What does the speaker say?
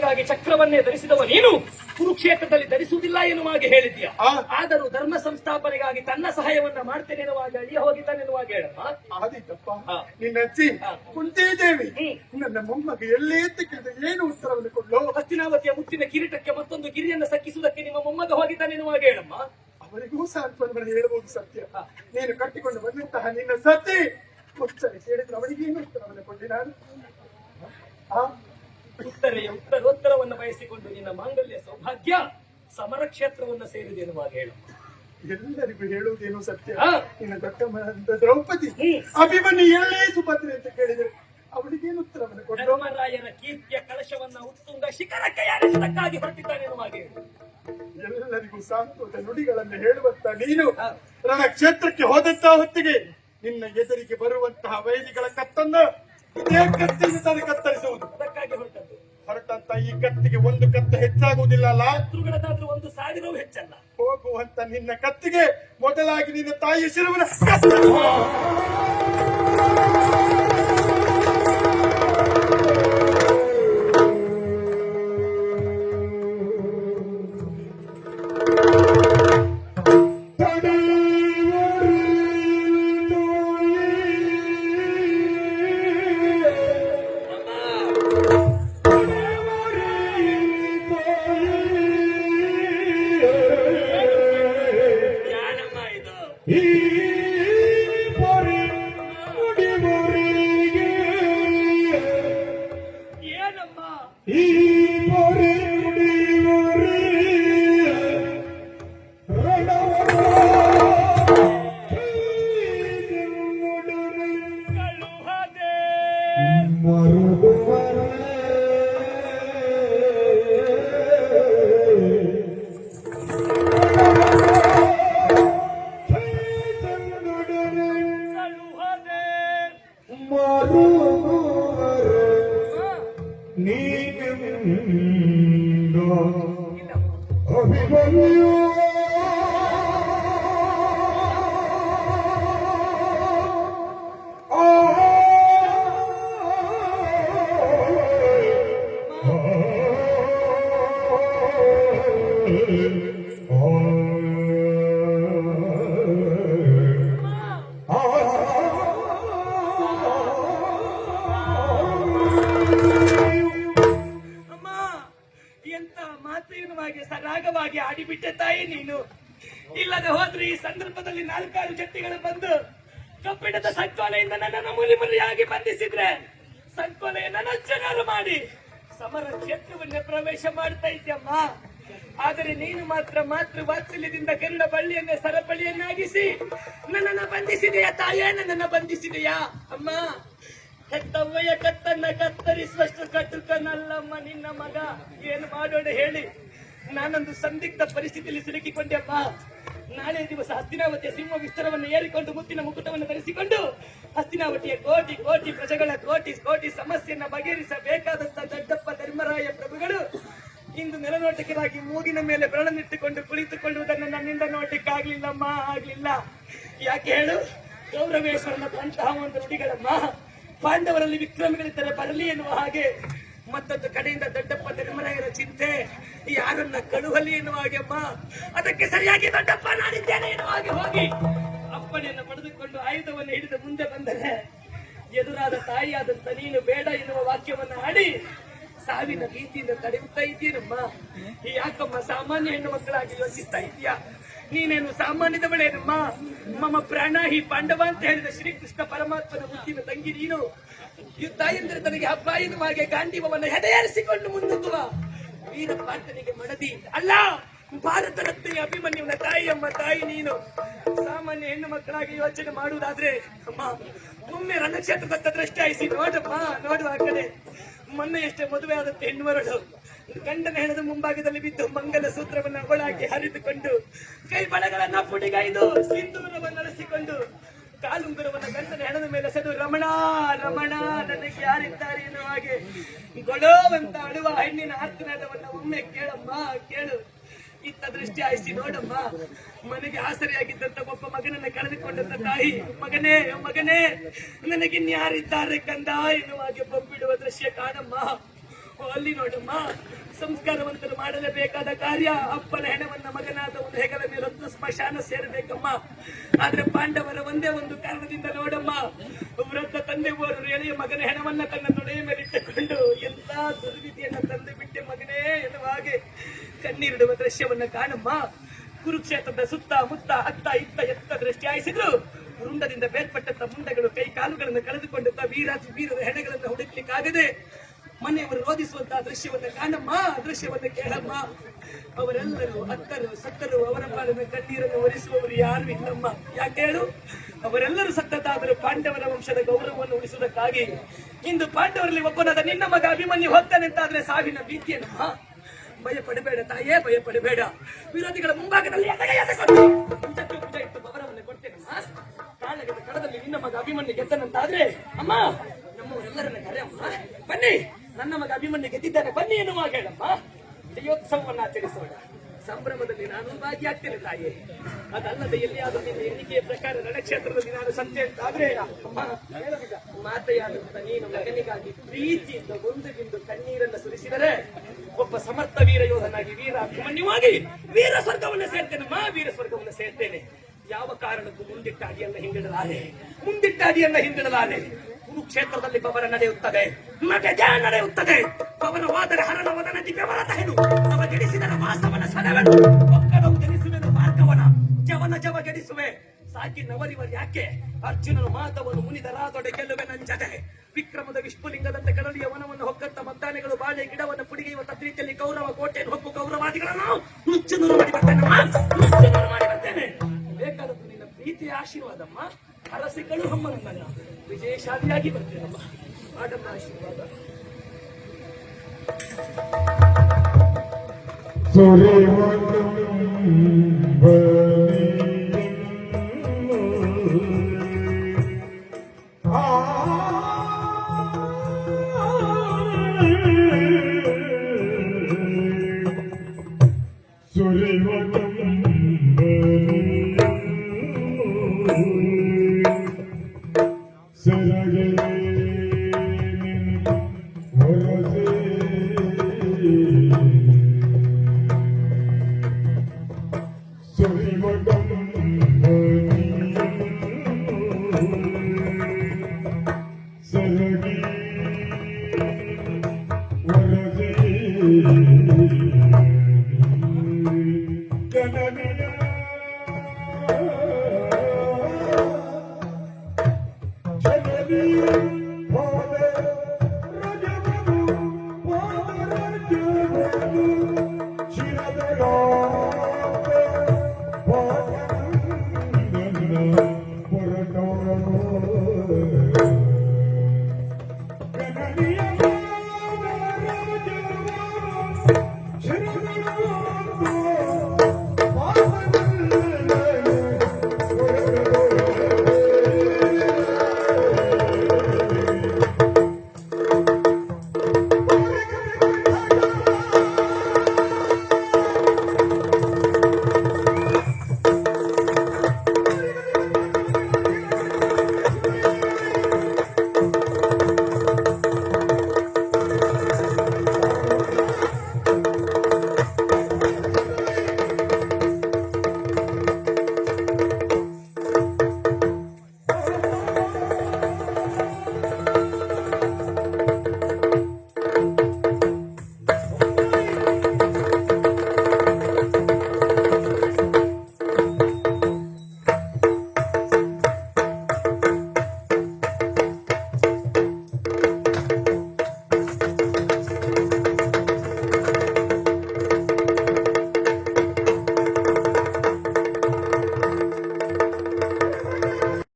ಸಂಸ್ಥಾಪನೆಗಾಗಿ ಚಕ್ರವನ್ನೇ ಧರಿಸಿದವ ನೀನು ಕುರುಕ್ಷೇತ್ರದಲ್ಲಿ ಧರಿಸುವುದಿಲ್ಲ ಎನ್ನುವಾಗಿ ಹಾಗೆ ಹೇಳಿದ್ಯಾ. ಆದರೂ ಧರ್ಮ ಸಂಸ್ಥಾಪನೆಗಾಗಿ ತನ್ನ ಸಹಾಯವನ್ನ ಮಾಡ್ತೇನೆ ಎನ್ನುವಾಗ ಅಳಿಯ ಹೋಗಿದ್ದಾನೆನ್ನುವಾಗ ಹೇಳಮ್ಮ ಆದಿತ್ತಪ್ಪ ಹಾ. ನಿನ್ನ ಅಜ್ಜಿ ಹ್ಮ್. ನನ್ನ ಮೊಮ್ಮಗ ಎಲ್ಲೇ ಏನು ಉತ್ತರವನ್ನು ಕೊಡ್ಲು ಹಸ್ತಿನಾವತಿಯ ಮುತ್ತಿನ ಕಿರೀಟಕ್ಕೆ ಮತ್ತೊಂದು ಗಿರಿಯನ್ನು ಸಕ್ಕಿಸುವುದಕ್ಕೆ ನಿಮ್ಮ ಮೊಮ್ಮಗ ಹೋಗಿದ್ದಾನೆನ್ನುವಾಗ ಹೇಳಮ್ಮ ಅವರಿಗೂ ಸಾಂತ್ವನ ಹೇಳಬಹುದು ಸತ್ಯ. ನೀನು ಕಟ್ಟಿಕೊಂಡು ಬಂದಂತಹ ನಿನ್ನ ಸತಿ ಮುಚ್ಚನೆ ಕೇಳಿದ್ರೆ ಅವನಿಗೇನು ಉತ್ತರವನ್ನು ಕೊಡ್ಲಿ ನಾನು ಆ? ಉತ್ತರೆಯ ಉತ್ತರೋತ್ತರವನ್ನು ಬಯಸಿಕೊಂಡು ನಿನ್ನ ಮಾಂಗಲ್ಯ ಸೌಭಾಗ್ಯ ಸಮರ ಕ್ಷೇತ್ರವನ್ನ ಸೇರಿದೆ ಎನ್ನುವಾಗ ಹೇಳು ಎಲ್ಲರಿಗೂ ಹೇಳುವುದೇನು ಸತ್ಯ. ನಿನ್ನ ದೊಡ್ಡಮ್ಮನಾದಂತ ದ್ರೌಪದಿ. ಅಭಿಮನ್ಯು ಎಲ್ಲೇ ಸುಭದ್ರೆ ಅಂತ ಕೇಳಿದ್ರು ಅವಳಿಗೇನು ಉತ್ತರವನ್ನು ಕೊಟ್ಟು ರಾಯನ ಕೀರ್ತಿಯ ಕಲಶವನ್ನ ಉತ್ತುಂಗ ಶಿಖರಕ್ಕೆ ಯಾರಿಸದಕ್ಕಾಗಿ ಹೊರಟಿದ್ದಾನೆ ಎನ್ನುವಾಗ ಹೇಳು ಎಲ್ಲರಿಗೂ ಸಾಂತ್ವದ ನುಡಿಗಳನ್ನು ಹೇಳುವಂತ ನೀನು ಹಾ. ರಣಕ್ಷೇತ್ರಕ್ಕೆ ಹೋದಂತ ಹೊತ್ತಿಗೆ ನಿನ್ನ ಎದುರಿಗೆ ಬರುವಂತಹ ವೈದಿಗಳ ಕತ್ತನ್ನು ಇದೇ ಕತ್ತಿನಿಂದ ಈ ಕತ್ತಿಗೆ ಒಂದು ಕತ್ತು ಹೆಚ್ಚಾಗುವುದಿಲ್ಲ. ಅಲ್ಲ ಶತ್ರುಗಳದಾದ್ರೂ ಒಂದು ಸಾವಿರವೂ ಹೆಚ್ಚಲ್ಲ. ಹೋಗುವಂತ ನಿನ್ನ ಕತ್ತಿಗೆ ಮೊದಲಾಗಿ ನಿನ್ನ ತಾಯಿ ಶಿರವನ್ನ ಆಡಿಬಿಟ್ಟೆ ತಾಯಿ ನೀನು. ಇಲ್ಲದೆ ಹೋದ್ರೆ ಈ ಸಂದರ್ಭದಲ್ಲಿ ನಾಲ್ಕಾರು ಜಟ್ಟಿಗಳು ಬಂದು ಕಬ್ಬಿಣದ ಸಂಕೋಲೆಯಿಂದ ನನ್ನನ್ನು ಮುಲಿ ಮುಲಿಯಾಗಿ ಬಂಧಿಸಿದ್ರೆ ಸಂಕೋಲೆಯನ್ನು ಜನರು ಮಾಡಿ ಸಮರ ಕ್ಷೇತ್ರವನ್ನೇ ಪ್ರವೇಶ ಮಾಡ್ತಾ ಇದ್ದಮ್ಮ ಆದರೆ ನೀನು ಮಾತ್ರ ಮಾತೃ ವಾತ್ಸಲ್ಯದಿಂದ ಗರುಡ ಬಳ್ಳಿಯನ್ನೇ ಸರಪಳಿಯನ್ನಾಗಿಸಿ ನನ್ನನ್ನು ಬಂಧಿಸಿದೆಯಾ ತಾಯೇ? ನನ್ನನ್ನು ಬಂಧಿಸಿದೆಯಾ? ಅಮ್ಮ ಹೆತ್ತವ್ವಯ ಕತ್ತನ್ನ ಕತ್ತರಿಸುವಷ್ಟು ಕಟ್ಟುಕನಲ್ಲಮ್ಮ ನಿನ್ನ ಮಗ. ಏನು ಮಾಡೋಣ ಹೇಳಿ. ನಾನೊಂದು ಸಂದಿಗ್ಧ ಪರಿಸ್ಥಿತಿಯಲ್ಲಿ ಸಿಲುಕಿಕೊಂಡೆಪ್ಪ ನಾಳೆ ದಿವಸ ಹಸ್ತಿನಾವತಿಯ ಸಿಂಹ ವಿಸ್ತಾರವನ್ನು ಏರಿಕೊಂಡು ಮುತ್ತಿನ ಮುಕುಟವನ್ನು ಧರಿಸಿಕೊಂಡು ಹಸ್ತಿನಾವತಿಯ ಕೋಟಿ ಕೋಟಿ ಪ್ರಜೆಗಳ ಕೋಟಿ ಕೋಟಿ ಸಮಸ್ಯೆಯನ್ನ ಬಗೆಹರಿಸಬೇಕಾದಂತಹ ದೊಡ್ಡಪ್ಪ ಧರ್ಮರಾಯ ಪ್ರಭುಗಳು ಇಂದು ನೆಲನೋಟಕವಾಗಿ ಮೂಗಿನ ಮೇಲೆ ಬೆರಳನ್ನಿಟ್ಟುಕೊಂಡು ಕುಳಿತುಕೊಳ್ಳುವುದನ್ನು ನನ್ನಿಂದ ನೋಡಲಿಕ್ಕಾಗ್ಲಿಲ್ಲಮ್ಮ ಆಗ್ಲಿಲ್ಲ. ಯಾಕೆ ಹೇಳು? ಗೌರವೇಶ್ವರನ ಅಂತಹ ಒಂದು ನುಡಿಗಳಮ್ಮ. ಪಾಂಡವರಲ್ಲಿ ವಿಕ್ರಮಗಳಿದ್ದರೆ ಬರಲಿ ಎನ್ನುವ ಹಾಗೆ ಮತ್ತೊಂದು ಕಡೆಯಿಂದ ದೊಡ್ಡಪ್ಪ ಧರ್ಮರಾಯರ ಚಿಂತೆ, ಯಾರನ್ನ ಕಳುಹಲಿ ಎನ್ನುವ ಹಾಗೆ ಅಮ್ಮ, ಅದಕ್ಕೆ ಸರಿಯಾಗಿ ದೊಡ್ಡಪ್ಪ ನಾನಿದ್ದೇನೆ ಎನ್ನುವ ಹಾಗೆ ಹೋಗಿ ಅಪ್ಪನೆಯನ್ನು ಪಡೆದುಕೊಂಡು ಆಯುಧವನ್ನು ಹಿಡಿದು ಮುಂದೆ ಬಂದರೆ, ಎದುರಾದ ತಾಯಿಯಾದಂತ ನೀನು ಬೇಡ ಎನ್ನುವ ವಾಕ್ಯವನ್ನು ಆಡಿ ಸಾವಿನ ರೀತಿಯಿಂದ ತಡೆಯುತ್ತಾ ಇದ್ದೀನಮ್ಮ. ಯಾಕಮ್ಮ, ಸಾಮಾನ್ಯ ಹೆಣ್ಣು ಮಕ್ಕಳಾಗಿ ಯೋಚಿಸ್ತಾ ಇದೀಯಾ? ನೀನೇನು ಸಾಮಾನ್ಯದವಳೇನಮ್ಮ ಮಮ ಪ್ರಾಣ ಹಿ ಪಾಂಡವ ಅಂತ ಹೇಳಿದ ಶ್ರೀಕೃಷ್ಣ ಪರಮಾತ್ಮನ ಮುತ್ತಿನ ತಂಗಿ ನೀನು. ಯುದ್ಧ ಎಂದರೆ ತನಗೆ ಹಬ್ಬ ಎನ್ನುವ ಹಾಗೆ ಗಾಂಧೀವವನ್ನು ಹೆದೆಯರಿಸಿಕೊಂಡು ಮುಂದುವ ವೀರ ಪಾರ್ಥನಿಗೆ ಮಡದಿ. ಅಲ್ಲ, ಭಾರತ ರತ್ನೆಯ ತಾಯಿ ಅಮ್ಮ ತಾಯಿ ನೀನು. ಸಾಮಾನ್ಯ ಹೆಣ್ಣು ಮಕ್ಕಳಾಗಿ ಯೋಚನೆ ಮಾಡುವುದಾದ್ರೆ, ಅಮ್ಮ, ಒಮ್ಮೆ ರಣಕ್ಷೇತ್ರದ ದೃಷ್ಟಿ ಆಯಿಸಿ ನೋಡಮ್ಮ ನೋಡುವ ಕಡೆ ಮೊನ್ನೆ ಎಷ್ಟೇ ಮದುವೆ ಆದಂತೆ ಹೆಣ್ಣುವರಳು ಗಂಡನ ಹೆಣದ ಮುಂಭಾಗದಲ್ಲಿ ಬಿದ್ದು ಮಂಗಲ ಸೂತ್ರವನ್ನು ಒಳಾಗಿ ಹರಿದುಕೊಂಡು ಕೈ ಬಳೆಗಳನ್ನ ಪುಡಿಗೈದು ಸಿಂಧೂರವನ್ನು ಅಳಿಸಿಕೊಂಡು ಕಾಲುಂಗುರವನ್ನ ಗಂಡನ ಹೆಣದ ಮೇಲೆ ಸೆದು, ರಮಣ ರಮಣ, ನನಗೆ ಯಾರಿದ್ದಾರೆ ಎನ್ನುವ ಹಾಗೆ ಗೊಳೋವಂತ ಅಳುವ ಹೆಣ್ಣಿನ ಆರ್ತನಾದವನ್ನ ಒಮ್ಮೆ ಕೇಳಮ್ಮ, ಕೇಳು. ಇತ್ತ ದೃಷ್ಟಿ ಆಯಿಸಿ ನೋಡಮ್ಮ. ಮನೆಗೆ ಆಸರೆಯಾಗಿದ್ದಂತ ಒಬ್ಬ ಮಗನನ್ನ ಕಳೆದುಕೊಂಡಂತ ತಾಯಿ, ಮಗನೇ ಮಗನೇ, ನನಗಿನ್ಯಾರಿದ್ದಾರೆ ಕಂದ ಎನ್ನುವ ಹಾಗೆ ಬೊಬ್ಬಿಡುವ ದೃಶ್ಯ ಕಾಣಮ್ಮ. ಅಲ್ಲಿ ನೋಡಮ್ಮ, ಸಂಸ್ಕಾರವಂತರು ಮಾಡಲೇಬೇಕಾದ ಕಾರ್ಯ, ಅಪ್ಪನ ಹೆಣವನ್ನ ಮಗನಾದ ಒಂದು ಹೆಗಲ ಮೇಲೊಂದು ಸ್ಮಶಾನ ಸೇರಬೇಕಮ್ಮ. ಆದ್ರೆ ಪಾಂಡವರ ಒಂದೇ ಒಂದು ಕಾರಣದಿಂದ ನೋಡಮ್ಮ, ವೃದ್ಧ ತಂದೆ ಓರು ಎಳೆಯ ಮಗನ ಹೆಣವನ್ನ ತನ್ನ ನೊಡೆಯ ಮೇಲಿಟ್ಟುಕೊಂಡು ಎಲ್ಲಾ ದುರ್ವಿಧಿಯನ್ನ ತಂದು ಬಿಟ್ಟೆ ಮಗನೇ ಎನ್ನುವ ಹಾಗೆ ಕಣ್ಣೀರಿಡುವ ದೃಶ್ಯವನ್ನ ಕಾಣಮ್ಮ. ಕುರುಕ್ಷೇತ್ರದ ಸುತ್ತ ಮುತ್ತ ಅತ್ತ ಇತ್ತ ಎತ್ತ ದೃಷ್ಟಿ ಆಯಿಸಿದ್ರು ವೃಂದದಿಂದ ಬೇರ್ಪಟ್ಟಂತ ಮುಂಡಗಳು ಕೈ ಕಾಲುಗಳನ್ನು ಕಳೆದುಕೊಂಡಂತ ವೀರಾಜು ವೀರರ ಹೆಣಗಳನ್ನು ಹುಡುಕ್ಲಿಕ್ಕಾಗದೆ ಮನೆಯವರು ರೋಧಿಸುವಂತಹ ದೃಶ್ಯವನ್ನು ಕಾಣಮ್ಮ, ದೃಶ್ಯವನ್ನು ಕೇಳಮ್ಮ. ಅವರೆಲ್ಲರೂ ಅತ್ತರು ಸತ್ತರು ಅವರ ಪಾಲನ ಕಣ್ಣೀರನ್ನು ಒರೆಸುವವರು ಯಾರು ಇಲ್ಲಮ್ಮ. ಯಾಕೆ ಹೇಳು? ಅವರೆಲ್ಲರೂ ಸತ್ತದಾದರೂ ಪಾಂಡವರ ವಂಶದ ಗೌರವವನ್ನು ಉಳಿಸುವುದಕ್ಕಾಗಿ ಇಂದು ಪಾಂಡವರಲ್ಲಿ ಒಬ್ಬನಾದ ನಿನ್ನ ಮಗ ಅಭಿಮನ್ಯು ಹೋಗ್ತಾನೆ ಅಂತಾದ್ರೆ ಸಾವಿನ ಭೀತಿಯನ್ನಮ್ಮ ಭಯ ಪಡಬೇಡ ತಾಯೇ ಭಯ ಪಡಬೇಡ ವಿರೋಧಿಗಳ ಮುಂಭಾಗದಲ್ಲಿ ಇಟ್ಟು ಕಡದಲ್ಲಿ ನಿನ್ನ ಮಗ ಅಭಿಮನ್ಯು ಗೆದ್ದನಂತಾದ್ರೆ, ಅಮ್ಮ, ನಮ್ಮವರೆಲ್ಲರನ್ನ ಕರೆಯಮ್ಮ. ಬನ್ನಿ. ನನ್ನ ಮಗ ಅಭಿಮನ್ಯು ಗೆದ್ದಿದ್ದಾನೆ ಬನ್ನಿ ಎನ್ನುವ ಹೇಳಮ್ಮ. ವಿಜಯೋತ್ಸವವನ್ನು ಆಚರಿಸೋಣ ಸಂಭ್ರಮದಲ್ಲಿ ನಾನು ಭಾಗಿಯಾಗ್ತೇನೆ ತಾಯಿ. ಅದಲ್ಲದೆ ಎಲ್ಲಿಯಾದರೂ ನಿನ್ನ ಎಣಿಕೆಯ ಪ್ರಕಾರ ರಣಕ್ಷೇತ್ರದಲ್ಲಿ ನಾನು ಸಂತೆ ಅಂತ ಆದ್ರೆ ಮಾತೆಯಾದಂತ ನೀನು ಮಗನಿಗಾಗಿ ಪ್ರೀತಿಯಿಂದ ಒಂದು ಬಿಂದು ಕಣ್ಣೀರನ್ನು ಸುರಿಸಿದರೆ ಒಬ್ಬ ಸಮರ್ಥ ವೀರ ಯೋಧನಾಗಿ ವೀರ ಅಭಿಮನ್ಯುವಾಗಿ ವೀರ ಸ್ವರ್ಗವನ್ನು ಸೇರ್ತೇನಮ್ಮ ವೀರ ಸ್ವರ್ಗವನ್ನು ಸೇರ್ತೇನೆ. ಯಾವ ಕಾರಣಕ್ಕೂ ಮುಂದಿಟ್ಟ ಅಡಿಯನ್ನ ಹಿಂದಿಡಲಾರೆ. ಮುಂದಿಟ್ಟ ಅಡಿಯನ್ನ ಕುರುಕ್ಷೇತ್ರದಲ್ಲಿ ಪವನ ನಡೆಯುತ್ತದೆ. ನಟಜ ನಡೆಯುತ್ತದೆ. ಪವನ ವಾದರ ಹರಣ ವದನ ದಿವ್ಯವರ ತಹೆನು ಅವ ಗೆಡಿಸಿದರ ವಾಸವನ ಸಲವೆನು. ಒಕ್ಕಡವು ಗೆಡಿಸುವೆನು ಮಾರ್ಗವನ ಜವನ ಜವ ಗೆಡಿಸುವೆ. ಸಾಕಿ ನವರಿವರು ಯಾಕೆ? ಅರ್ಜುನನು ಮಾತವನು ಮುನಿದರಾದೊಡೆ ಗೆಲ್ಲುವೆ ನಂಜದೆ ವಿಕ್ರಮದ ವಿಷ್ಣುಲಿಂಗದಂತೆ ಕಡಲಿಯ ವನವನ್ನು ಹೊಕ್ಕಂತ ಮದ್ದಾನೆಗಳು ಬಾಳೆ ಗಿಡವನ್ನು ಪುಡಿಗೆಯುವ ತದ್ರೀತಿಯಲ್ಲಿ ಗೌರವ ಕೋಟೆಯನ್ನು ಹೊಕ್ಕು ಗೌರವಾದಿಗಳನ್ನು. ನುಚ್ಚು ನೂರು ಮಾಡಿ ಬರ್ತೇನೆ ನುಚ್ಚು ನೂರು ಮಾಡಿ ಬರ್ತೇನೆ. ಬೇಕಾದದ್ದು ನಿನ್ನ ಪ್ರೀತಿಯ ಆಶೀರ್ವಾದಮ್ಮ. ಅರಸಿಗಳು ಹಮ್ಮನನ್ನ ವಿಜಯಶಾಲಿಯಾಗಿ ಬರ್ತೇನಮ್ಮ ಮಾಡಮ್ಮ ಆಶೀರ್ವಾದ Thank you.